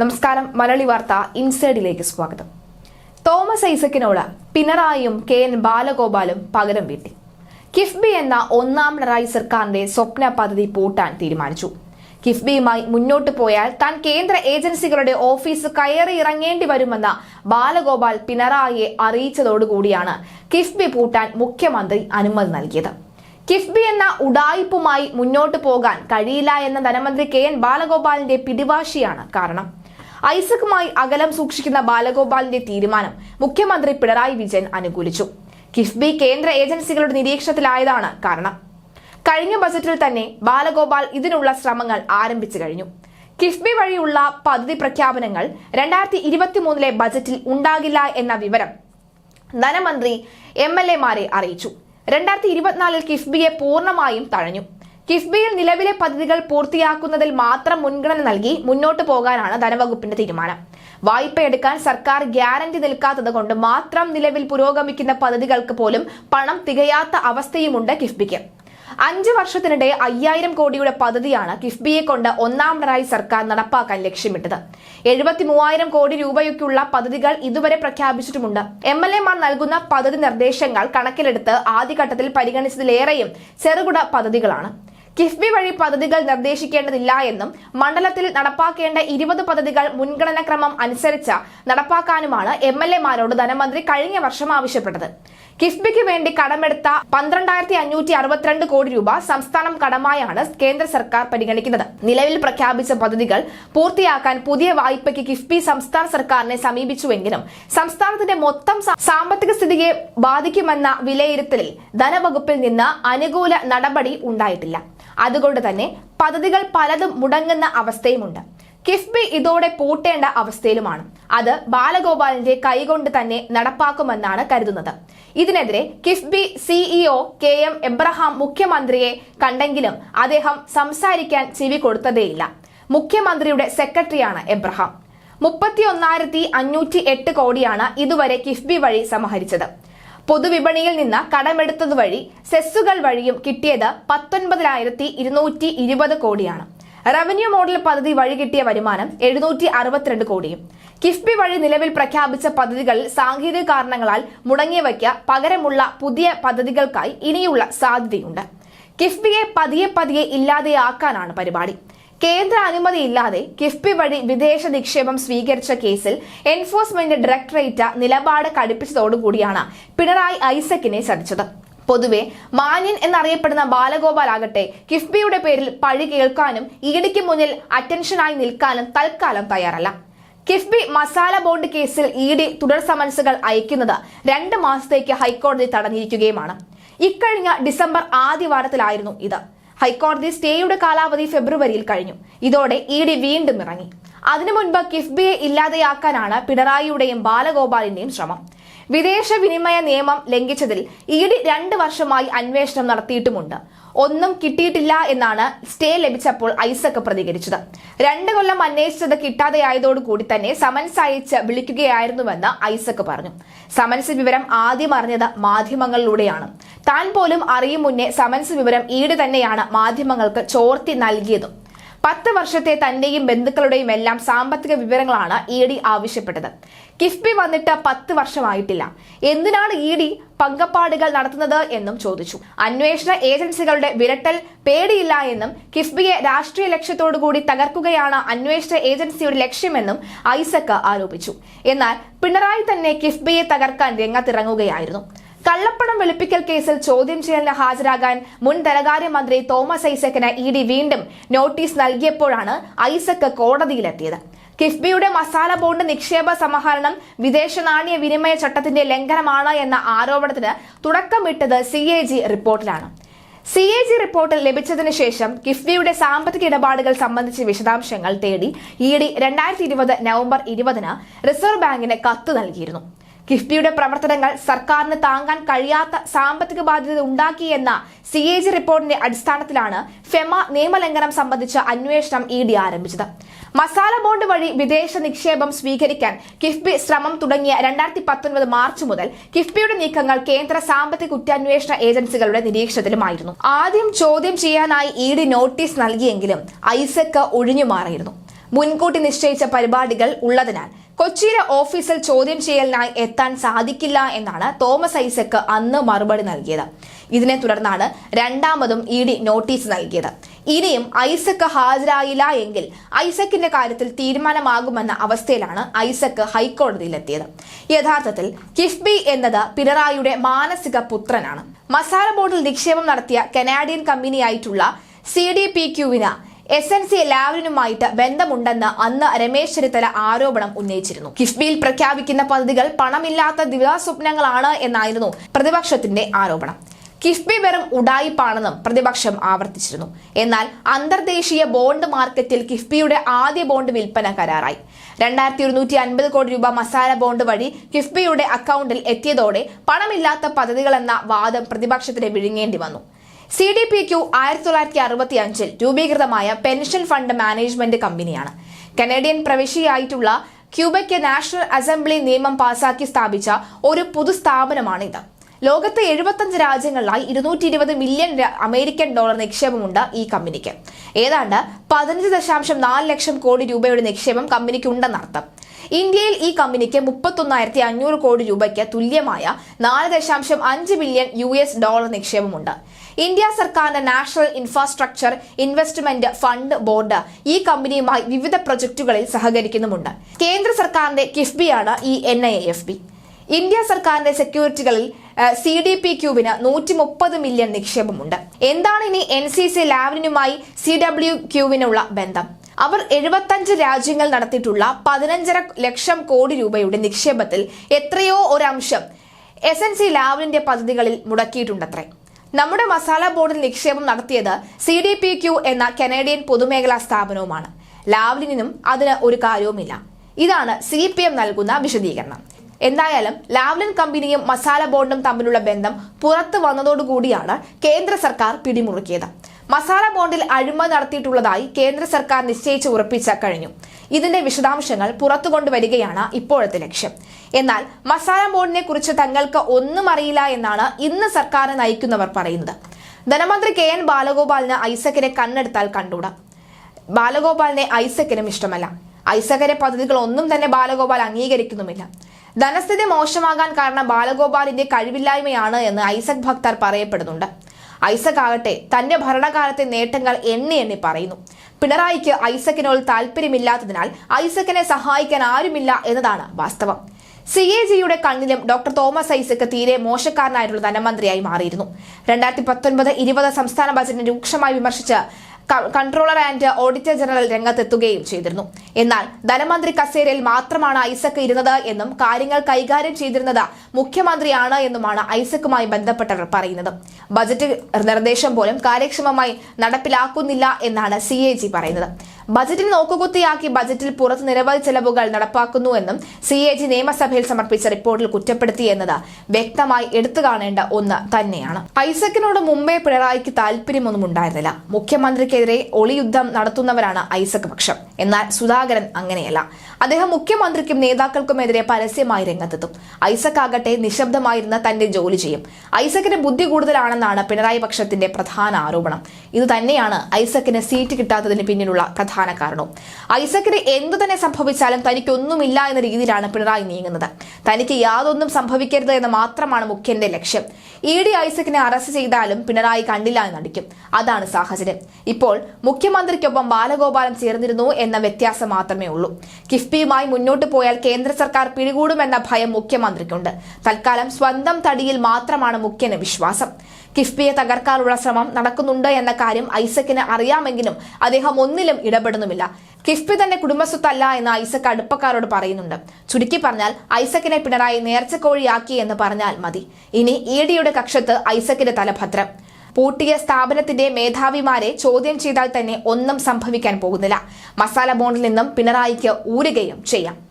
നമസ്കാരം മലയാളി വാർത്ത ഇൻസൈഡിലേക്ക് സ്വാഗതം. തോമസ് ഐസക്കിനോട് പിണറായിയും കെ എൻ ബാലഗോപാലും പകരം വീട്ടി. കിഫ്ബി എന്ന ഒന്നാം പിണറായി സർക്കാരിന്റെ സ്വപ്ന പദ്ധതി പൂട്ടാൻ തീരുമാനിച്ചു. കിഫ്ബിയുമായി മുന്നോട്ട് പോയാൽ താൻ കേന്ദ്ര ഏജൻസികളുടെ ഓഫീസ് കയറി ഇറങ്ങേണ്ടി വരുമെന്ന ബാലഗോപാൽ പിണറായിയെ അറിയിച്ചതോടുകൂടിയാണ് കിഫ്ബി പൂട്ടാൻ മുഖ്യമന്ത്രി അനുമതി നൽകിയത്. കിഫ്ബി എന്ന ഉഡായിപ്പുമായി മുന്നോട്ട് പോകാൻ കഴിയില്ല എന്ന ധനമന്ത്രി കെ എൻ ബാലഗോപാലിന്റെ പിടിവാശിയാണ് കാരണം. ഐസക്കുമായി അകലം സൂക്ഷിക്കുന്ന ബാലഗോപാലിന്റെ തീരുമാനം മുഖ്യമന്ത്രി പിണറായി വിജയൻ അനുകൂലിച്ചു. കിഫ്ബി കേന്ദ്ര ഏജൻസികളുടെ നിരീക്ഷണത്തിലായതാണ് കാരണം. കഴിഞ്ഞ ബജറ്റിൽ തന്നെ ബാലഗോപാൽ ഇതിനുള്ള ശ്രമങ്ങൾ ആരംഭിച്ചു കഴിഞ്ഞു. കിഫ്ബി വഴിയുള്ള പദ്ധതി പ്രഖ്യാപനങ്ങൾ രണ്ടായിരത്തി ഇരുപത്തിമൂന്നിലെ ബജറ്റിൽ ഉണ്ടാകില്ല എന്ന വിവരം ധനമന്ത്രി എം എൽ എമാരെ അറിയിച്ചു. രണ്ടായിരത്തി ഇരുപത്തിനാലിൽ കിഫ്ബിയെ പൂർണമായും തഴഞ്ഞു. കിഫ്ബിയിൽ നിലവിലെ പദ്ധതികൾ പൂർത്തിയാക്കുന്നതിൽ മാത്രം മുൻഗണന നൽകി മുന്നോട്ടു പോകാനാണ് ധനവകുപ്പിന്റെ തീരുമാനം. വായ്പ എടുക്കാൻ സർക്കാർ ഗ്യാരണ്ടി നിൽക്കാത്തത് കൊണ്ട് മാത്രം നിലവിൽ പുരോഗമിക്കുന്ന പദ്ധതികൾക്ക് പോലും പണം തികയാത്ത അവസ്ഥയുമുണ്ട് കിഫ്ബിക്ക്. അഞ്ച് വർഷത്തിനിടെ അയ്യായിരം കോടിയുടെ പദ്ധതിയാണ് കിഫ്ബിയെ കൊണ്ട് ഒന്നാം പിണറായി സർക്കാർ നടപ്പാക്കാൻ ലക്ഷ്യമിട്ടത്. എഴുപത്തി മൂവായിരം കോടി രൂപയൊക്കെയുള്ള പദ്ധതികൾ ഇതുവരെ പ്രഖ്യാപിച്ചിട്ടുമുണ്ട്. എം എൽ എമാർ നൽകുന്ന പദ്ധതി നിർദ്ദേശങ്ങൾ കണക്കിലെടുത്ത് ആദ്യഘട്ടത്തിൽ പരിഗണിച്ചതിലേറെയും ചെറുകിട പദ്ധതികളാണ്. കിഫ്ബി വഴി പദ്ധതികൾ നിർദ്ദേശിക്കേണ്ടതില്ല എന്നും മണ്ഡലത്തിൽ നടപ്പാക്കേണ്ട ഇരുപത് പദ്ധതികൾ മുൻഗണനാക്രമം അനുസരിച്ച് നടപ്പാക്കാനുമാണ് എം എൽ ധനമന്ത്രി കഴിഞ്ഞ വർഷം ആവശ്യപ്പെട്ടത്. കിഫ്ബിക്ക് വേണ്ടി കടമെടുത്ത പന്ത്രണ്ടായിരത്തി അഞ്ഞൂറ്റി അറുപത്തിരണ്ട് കോടി രൂപ സംസ്ഥാനം കടമായാണ് കേന്ദ്ര സർക്കാർ പരിഗണിക്കുന്നത്. നിലവിൽ പ്രഖ്യാപിച്ച പദ്ധതികൾ പൂർത്തിയാക്കാൻ പുതിയ വായ്പയ്ക്ക് കിഫ്ബി സംസ്ഥാന സർക്കാരിനെ സമീപിച്ചുവെങ്കിലും സംസ്ഥാനത്തിന്റെ മൊത്തം സാമ്പത്തിക സ്ഥിതിയെ ബാധിക്കുമെന്ന വിലയിരുത്തലിൽ ധനവകുപ്പിൽ നിന്ന് അനുകൂല നടപടി ഉണ്ടായിട്ടില്ല. അതുകൊണ്ട് തന്നെ പദ്ധതികൾ പലതും മുടങ്ങുന്ന അവസ്ഥയുമുണ്ട്. കിഫ്ബി ഇതോടെ പൂട്ടേണ്ട അവസ്ഥയിലുമാണ്. അത് ബാലഗോപാലിന്റെ കൈകൊണ്ട് തന്നെ നടപ്പാക്കുമെന്നാണ് കരുതുന്നത്. ഇതിനെതിരെ KIIFB CEO K M Abraham മുഖ്യമന്ത്രിയെ കണ്ടെങ്കിലും അദ്ദേഹം സംസാരിക്കാൻ ചെവി കൊടുത്തതേയില്ല. മുഖ്യമന്ത്രിയുടെ സെക്രട്ടറിയാണ് എബ്രഹാം. മുപ്പത്തിയൊന്നായിരത്തി അഞ്ഞൂറ്റി എട്ട് കോടിയാണ് ഇതുവരെ കിഫ്ബി വഴി സമാഹരിച്ചത് പൊതുവിപണിയിൽ നിന്ന് കടമെടുത്തതുവഴി സെസ്സുകൾ വഴിയും കിട്ടിയത് പത്തൊൻപതിനായിരത്തി ഇരുന്നൂറ്റി ഇരുപത് കോടിയാണ്. റവന്യൂ മോഡൽ പദ്ധതി വഴി കിട്ടിയ വരുമാനം എഴുന്നൂറ്റി അറുപത്തിരണ്ട് കോടിയും. കിഫ്ബി വഴി നിലവിൽ പ്രഖ്യാപിച്ച പദ്ധതികളിൽ സാങ്കേതിക കാരണങ്ങളാൽ മുടങ്ങിയവയ്ക്ക് പകരമുള്ള പുതിയ പദ്ധതികൾക്കായി ഇനിയുള്ള സാധ്യതയുണ്ട്. കിഫ്ബിയെ പതിയെ പതിയെ ഇല്ലാതെയാക്കാനാണ് പരിപാടി. കേന്ദ്ര അനുമതിയില്ലാതെ കിഫ്ബി വഴി വിദേശ നിക്ഷേപം സ്വീകരിച്ച കേസിൽ എൻഫോഴ്സ്മെന്റ് ഡയറക്ടറേറ്റ് നിലപാട് കടുപ്പിച്ചതോടുകൂടിയാണ് പിണറായി ഐസക്കിനെ ചതിച്ചത്. പൊതുവെ മാന്യൻ എന്നറിയപ്പെടുന്ന ബാലഗോപാൽ ആകട്ടെ കിഫ്ബിയുടെ പേരിൽ പഴി കേൾക്കാനും ഇടിക്ക് മുന്നിൽ അറ്റൻഷനായി നിൽക്കാനും തൽക്കാലം തയ്യാറല്ല. കിഫ്ബി മസാല ബോണ്ട് കേസിൽ ഇ ഡി തുടർ സമൻസുകൾ അയക്കുന്നത് രണ്ട് മാസത്തേക്ക് ഹൈക്കോടതി തടഞ്ഞിരിക്കുകയുമാണ്. ഇക്കഴിഞ്ഞ ഡിസംബർ ആദ്യവാരത്തിലായിരുന്നു ഇത്. ഹൈക്കോടതി സ്റ്റേയുടെ കാലാവധി ഫെബ്രുവരിയിൽ കഴിഞ്ഞു. ഇതോടെ ഇ ഡി വീണ്ടും ഇറങ്ങി. അതിനു മുൻപ് കിഫ്ബിയെ ഇല്ലാതെയാക്കാനാണ് പിണറായിയുടെയും ബാലഗോപാലിന്റെയും ശ്രമം. വിദേശ വിനിമയ നിയമം ലംഘിച്ചതിൽ ഇ ഡി രണ്ട് വർഷമായി അന്വേഷണം നടത്തിയിട്ടുമുണ്ട്. ഒന്നും കിട്ടിയിട്ടില്ല എന്നാണ് സ്റ്റേ ലഭിച്ചപ്പോൾ ഐസക് പ്രതികരിച്ചത്. രണ്ടു കൊല്ലം അന്വേഷിച്ചത് കിട്ടാതെയായതോടുകൂടി തന്നെ സമൻസ് അയച്ച് വിളിക്കുകയായിരുന്നുവെന്ന് ഐസക് പറഞ്ഞു. സമൻസ് വിവരം ആദ്യം അറിഞ്ഞത് മാധ്യമങ്ങളിലൂടെയാണ്. താൻ പോലും അറിയും മുന്നേ സമൻസ് വിവരം ഈട് തന്നെയാണ് മാധ്യമങ്ങൾക്ക് ചോർത്തി നൽകിയതും. പത്ത് വർഷത്തെ തന്റെയും ബന്ധുക്കളുടെയും എല്ലാം സാമ്പത്തിക വിവരങ്ങളാണ് ഇ ഡി ആവശ്യപ്പെട്ടത്. കിഫ്ബി വന്നിട്ട് പത്ത് വർഷമായിട്ടില്ല. എന്തിനാണ് ഇ ഡി പങ്കപ്പാടുകൾ നടത്തുന്നത് എന്നും ചോദിച്ചു. അന്വേഷണ ഏജൻസികളുടെ വിരട്ടൽ പേടിയില്ല എന്നും കിഫ്ബിയെ രാഷ്ട്രീയ ലക്ഷ്യത്തോടുകൂടി തകർക്കുകയാണ് അന്വേഷണ ഏജൻസിയുടെ ലക്ഷ്യമെന്നും ഐസക് ആരോപിച്ചു. എന്നാൽ പിണറായി തന്നെ കിഫ്ബിയെ തകർക്കാൻ രംഗത്തിറങ്ങുകയായിരുന്നു. കള്ളപ്പണം വെളുപ്പിക്കൽ കേസിൽ ചോദ്യം ചെയ്യലിന് ഹാജരാകാൻ മുൻ ധനകാര്യമന്ത്രി തോമസ് ഐസക്കിന് ഇ ഡി വീണ്ടും നോട്ടീസ് നൽകിയപ്പോഴാണ് ഐസക്ക് കോടതിയിലെത്തിയത്. കിഫ്ബിയുടെ മസാല ബോണ്ട് നിക്ഷേപ സമാഹരണം വിദേശ നാണ്യ വിനിമയ ചട്ടത്തിന്റെ ലംഘനമാണ് എന്ന ആരോപണത്തിന് തുടക്കമിട്ടത് സി എ ജി റിപ്പോർട്ടിലാണ്. സി എ ജി റിപ്പോർട്ട് ലഭിച്ചതിന് ശേഷം കിഫ്ബിയുടെ സാമ്പത്തിക ഇടപാടുകൾ സംബന്ധിച്ച വിശദാംശങ്ങൾ തേടി ഇ ഡി രണ്ടായിരത്തി ഇരുപത് നവംബർ ഇരുപതിന് റിസർവ് ബാങ്കിന് കത്ത് നൽകിയിരുന്നു. കിഫ്ബിയുടെ പ്രവർത്തനങ്ങൾ സർക്കാരിന് താങ്ങാൻ കഴിയാത്ത സാമ്പത്തിക ബാധ്യത ഉണ്ടാക്കിയെന്ന സി എ ജി റിപ്പോർട്ടിന്റെ അടിസ്ഥാനത്തിലാണ് ഫെമ നിയമലംഘനം സംബന്ധിച്ച അന്വേഷണം ഇ ഡി ആരംഭിച്ചത്. മസാല ബോണ്ട് വഴി വിദേശ നിക്ഷേപം സ്വീകരിക്കാൻ കിഫ്ബി ശ്രമം തുടങ്ങിയ രണ്ടായിരത്തി പത്തൊൻപത് മാർച്ച് മുതൽ കിഫ്ബിയുടെ നീക്കങ്ങൾ കേന്ദ്ര സാമ്പത്തിക കുറ്റാന്വേഷണ ഏജൻസികളുടെ നിരീക്ഷണത്തിലുമായിരുന്നു. ആദ്യം ചോദ്യം ചെയ്യാനായി ഇ ഡി നോട്ടീസ് നൽകിയെങ്കിലും ഐസക്ക് ഒഴിഞ്ഞു മാറിയിരുന്നു മുൻകൂട്ടി നിശ്ചയിച്ച പരിപാടികൾ ഉള്ളതിനാൽ കൊച്ചിയിലെ ഓഫീസിൽ ചോദ്യം ചെയ്യലിനായി എത്താൻ സാധിക്കില്ല എന്നാണ് തോമസ് ഐസക്ക് അന്ന് മറുപടി നൽകിയത്. ഇതിനെ തുടർന്നാണ് രണ്ടാമതും ഇ ഡി നോട്ടീസ് നൽകിയത്. ഇനിയും ഐസക്ക് ഹാജരായില്ല എങ്കിൽ ഐസക്കിന്റെ കാര്യത്തിൽ തീരുമാനമാകുമെന്ന അവസ്ഥയിലാണ് ഐസക്ക് ഹൈക്കോടതിയിലെത്തിയത്. യഥാർത്ഥത്തിൽ കിഫ്ബി എന്നത് പിണറായിയുടെ മാനസിക പുത്രനാണ്. മസാല ബോർഡിൽ നിക്ഷേപം നടത്തിയ കനാഡിയൻ കമ്പനിയായിട്ടുള്ള സി ഡി പി ക്യുവിന് എസ് എൻ സി ലാവലിനുമായിട്ട് ബന്ധമുണ്ടെന്ന് അന്ന് രമേശ് ചെന്നിത്തല ആരോപണം ഉന്നയിച്ചിരുന്നു. കിഫ്ബിയിൽ പ്രഖ്യാപിക്കുന്ന പദ്ധതികൾ പണമില്ലാത്ത ദിവാസ്വപ്നങ്ങളാണ് എന്നായിരുന്നു പ്രതിപക്ഷത്തിന്റെ ആരോപണം. കിഫ്ബി വെറും ഉടായിപ്പാണെന്നും പ്രതിപക്ഷം ആവർത്തിച്ചിരുന്നു. എന്നാൽ അന്തർദേശീയ ബോണ്ട് മാർക്കറ്റിൽ കിഫ്ബിയുടെ ആദ്യ ബോണ്ട് വിൽപ്പന കരാറായി. രണ്ടായിരത്തി ഒരുന്നൂറ്റി അൻപത് കോടി രൂപ മസാല ബോണ്ട് വഴി കിഫ്ബിയുടെ അക്കൗണ്ടിൽ എത്തിയതോടെ പണമില്ലാത്ത പദ്ധതികളെന്ന വാദം പ്രതിപക്ഷത്തിന് വിഴുങ്ങേണ്ടി വന്നു. സി ഡി പി ക്യു ആയിരത്തി തൊള്ളായിരത്തി അറുപത്തി അഞ്ചിൽ രൂപീകൃതമായ പെൻഷൻ ഫണ്ട് മാനേജ്മെന്റ് കമ്പനിയാണ്. കനേഡിയൻ പ്രവിശ്യയായിട്ടുള്ള ക്യൂബയ്ക്ക് നാഷണൽ അസംബ്ലി നിയമം പാസാക്കി സ്ഥാപിച്ച ഒരു പൊതു സ്ഥാപനമാണിത്. ലോകത്തെ എഴുപത്തഞ്ച് രാജ്യങ്ങളിലായി ഇരുന്നൂറ്റി ഇരുപത് മില്യൺ അമേരിക്കൻ ഡോളർ നിക്ഷേപമുണ്ട് ഈ കമ്പനിക്ക്. ഏതാണ്ട് പതിനഞ്ച് ദശാംശം നാല് ലക്ഷം കോടി രൂപയുടെ നിക്ഷേപം കമ്പനിക്ക് ഉണ്ടെന്നർത്ഥം ഇന്ത്യയിൽ ഈ കമ്പനിക്ക് മുപ്പത്തൊന്നായിരത്തി അഞ്ഞൂറ് കോടി രൂപയ്ക്ക് തുല്യമായ നാല് ദശാംശം അഞ്ച് ബില്യൺ യു എസ് ഡോളർ നിക്ഷേപമുണ്ട്. ഇന്ത്യ സർക്കാരിന്റെ national infrastructure investment fund board ഈ കമ്പനിയുമായി വിവിധ പ്രൊജക്ടുകളിൽ സഹകരിക്കുന്നുമുണ്ട്. കേന്ദ്ര സർക്കാരിന്റെ കിഫ്ബിയാണ് ഈ N I F B India സർക്കാരിന്റെ സെക്യൂരിറ്റികളിൽ സി ഡി പി ക്യൂവിന് നൂറ്റി മുപ്പത് മില്യൺ നിക്ഷേപമുണ്ട്. എന്താണ് ഇനി എൻ സി സി ലാവിനുമായി സി ഡബ്ല്യു ക്യൂവിനുള്ള ബന്ധം? അവർ എഴുപത്തഞ്ച് രാജ്യങ്ങൾ നടത്തിയിട്ടുള്ള പതിനഞ്ചര ലക്ഷം കോടി രൂപയുടെ നിക്ഷേപത്തിൽ എത്രയോ ഒരംശം എസ് എൻ സി ലാവലിന്റെ പദ്ധതികളിൽ മുടക്കിയിട്ടുണ്ടത്രേ. നമ്മുടെ മസാല ബോർഡിൽ നിക്ഷേപം നടത്തിയത് സി ഡി പി ക്യു എന്ന കനേഡിയൻ പൊതുമേഖലാ സ്ഥാപനവുമാണ്. ലാവ്ലിനും അതിന് ഒരു കാര്യവുമില്ല. ഇതാണ് സി പി എം നൽകുന്ന വിശദീകരണം. എന്തായാലും ലാവ്ലിൻ കമ്പനിയും മസാല ബോർഡും തമ്മിലുള്ള ബന്ധം പുറത്തു വന്നതോടുകൂടിയാണ് കേന്ദ്ര സർക്കാർ പിടിമുറുക്കിയത്. മസാല ബോണ്ടിൽ അഴിമതി നടത്തിയിട്ടുള്ളതായി കേന്ദ്ര സർക്കാർ നിശ്ചയിച്ച് ഉറപ്പിച്ച കഴിഞ്ഞു. ഇതിന്റെ വിശദാംശങ്ങൾ പുറത്തു കൊണ്ടുവരികയാണ് ഇപ്പോഴത്തെ ലക്ഷ്യം. എന്നാൽ മസാല ബോണ്ടിനെ കുറിച്ച് തങ്ങൾക്ക് ഒന്നും അറിയില്ല എന്നാണ് ഇന്ന് സർക്കാരിനെ നയിക്കുന്നവർ പറയുന്നത്. ധനമന്ത്രി കെ എൻ ബാലഗോപാലിന് ഐസക്കിനെ കണ്ണെടുത്താൽ കണ്ടൂടാ ബാലഗോപാലിനെ ഐസക്കിനും ഇഷ്ടമല്ല. ഐസക്കിന്റെ പദ്ധതികൾ ഒന്നും തന്നെ ബാലഗോപാൽ അംഗീകരിക്കുന്നുമില്ല. ധനസ്ഥിതി മോശമാകാൻ കാരണം ബാലഗോപാലിന്റെ കഴിവില്ലായ്മയാണ് എന്ന് ഐസക് ഭക്തർ പറയപ്പെടുന്നുണ്ട്. ഐസക് ആകട്ടെ തന്റെ ഭരണകാലത്തെ നേട്ടങ്ങൾ എന്നെ എന്നെ പറയുന്നു. പിണറായിക്ക് ഐസക്കിനോട് താല്പര്യമില്ലാത്തതിനാൽ ഐസക്കിനെ സഹായിക്കാൻ ആരുമില്ല എന്നതാണ് വാസ്തവം. സി എ ജിയുടെ കണ്ണിലും ഡോക്ടർ തോമസ് ഐസക് തീരെ മോശക്കാരനായിട്ടുള്ള ധനമന്ത്രിയായി മാറിയിരുന്നു. രണ്ടായിരത്തി പത്തൊൻപത് ഇരുപത് സംസ്ഥാന ബജറ്റിനെ രൂക്ഷമായി വിമർശിച്ച് കൺട്രോളർ ആൻഡ് ഓഡിറ്റർ ജനറൽ രംഗത്തെത്തുകയും ചെയ്തിരുന്നു. എന്നാൽ ധനമന്ത്രി കസേരയിൽ മാത്രമാണ് ഐസക് ഇരുന്നത് എന്നും കാര്യങ്ങൾ കൈകാര്യം ചെയ്തിരുന്നത് മുഖ്യമന്ത്രിയാണ് എന്നുമാണ് ഐസക്കുമായി ബന്ധപ്പെട്ടവർ പറയുന്നത്. ബജറ്റ് നിർദ്ദേശം പോലും കാര്യക്ഷമമായി നടപ്പിലാക്കുന്നില്ല എന്നാണ് സി പറയുന്നത്. ബജറ്റിൽ നോക്കുകുത്തിയാക്കി ബജറ്റിൽ പുറത്ത് നിരവധി ചെലവുകൾ നടപ്പാക്കുന്നുവെന്നും സി എ ജി നിയമസഭയിൽ സമർപ്പിച്ച റിപ്പോർട്ടിൽ കുറ്റപ്പെടുത്തി എന്നത് വ്യക്തമായി എടുത്തു കാണേണ്ട ഒന്ന് തന്നെയാണ്. ഐസക്കിനോട് മുമ്പേ പിണറായിക്ക് താല്പര്യമൊന്നും ഉണ്ടായിരുന്നില്ല. മുഖ്യമന്ത്രിക്കെതിരെ ഒളിയുദ്ധം നടത്തുന്നവരാണ് ഐസക് പക്ഷം. എന്നാൽ സുധാകരൻ അങ്ങനെയല്ല. അദ്ദേഹം മുഖ്യമന്ത്രിക്കും നേതാക്കൾക്കുമെതിരെ പരസ്യമായി രംഗത്തെത്തും. ഐസക് ആകട്ടെ നിശബ്ദമായിരുന്ന തന്റെ ജോലി ചെയ്യും. ഐസക്കിന് ബുദ്ധി കൂടുതലാണെന്നാണ് പിണറായി പക്ഷത്തിന്റെ പ്രധാന ആരോപണം. ഇത് തന്നെയാണ് ഐസക്കിന് സീറ്റ് കിട്ടാത്തതിന് പിന്നിലുള്ള പ്രധാന കാരണവും. ഐസക്കിന് എന്തു തന്നെ സംഭവിച്ചാലും തനിക്കൊന്നുമില്ല എന്ന രീതിയിലാണ് പിണറായി നീങ്ങുന്നത്. തനിക്ക് യാതൊന്നും സംഭവിക്കരുത് എന്ന് മാത്രമാണ് മുഖ്യന്റെ ലക്ഷ്യം. ഇ ഡി ഐസക്കിനെ അറസ്റ്റ് ചെയ്താലും പിണറായി കണ്ടില്ല എന്ന് നടിക്കും. അതാണ് സാഹചര്യം. ഇപ്പോൾ മുഖ്യമന്ത്രിക്കൊപ്പം ബാലഗോപാലം ചേർന്നിരുന്നു എന്ന വ്യത്യാസം മാത്രമേ ഉള്ളൂ. കിഫ്ബിയുമായി മുന്നോട്ട് പോയാൽ കേന്ദ്ര സർക്കാർ പിടികൂടുമെന്ന ഭയം മുഖ്യമന്ത്രിക്കുണ്ട്. തൽക്കാലം സ്വന്തം തടിയിൽ മാത്രമാണ് മുഖ്യന് വിശ്വാസം. കിഫ്ബിയെ തകർക്കാനുള്ള ശ്രമം നടക്കുന്നുണ്ട് എന്ന കാര്യം ഐസക്കിന് അറിയാമെങ്കിലും അദ്ദേഹം ഒന്നിലും ഇടപെടുന്നുമില്ല. കിഫ്ബി തന്നെ കുടുംബസ്വത്തല്ല എന്ന് ഐസക് അടുപ്പക്കാരോട് പറയുന്നുണ്ട്. ചുരുക്കി പറഞ്ഞാൽ ഐസക്കിനെ പിണറായി നേർച്ചക്കോഴിയാക്കി എന്ന് പറഞ്ഞാൽ മതി. ഇനി ഇ ഡിയുടെ കക്ഷത്ത് ഐസക്കിന്റെ തലഭദ്രം. പൂട്ടിയ സ്ഥാപനത്തിന്റെ മേധാവിമാരെ ചോദ്യം ചെയ്താൽ തന്നെ ഒന്നും സംഭവിക്കാൻ പോകുന്നില്ല. മസാല ബോണ്ടിൽ നിന്നും പിണറായിക്ക് ഊരുകയും ചെയ്യാം.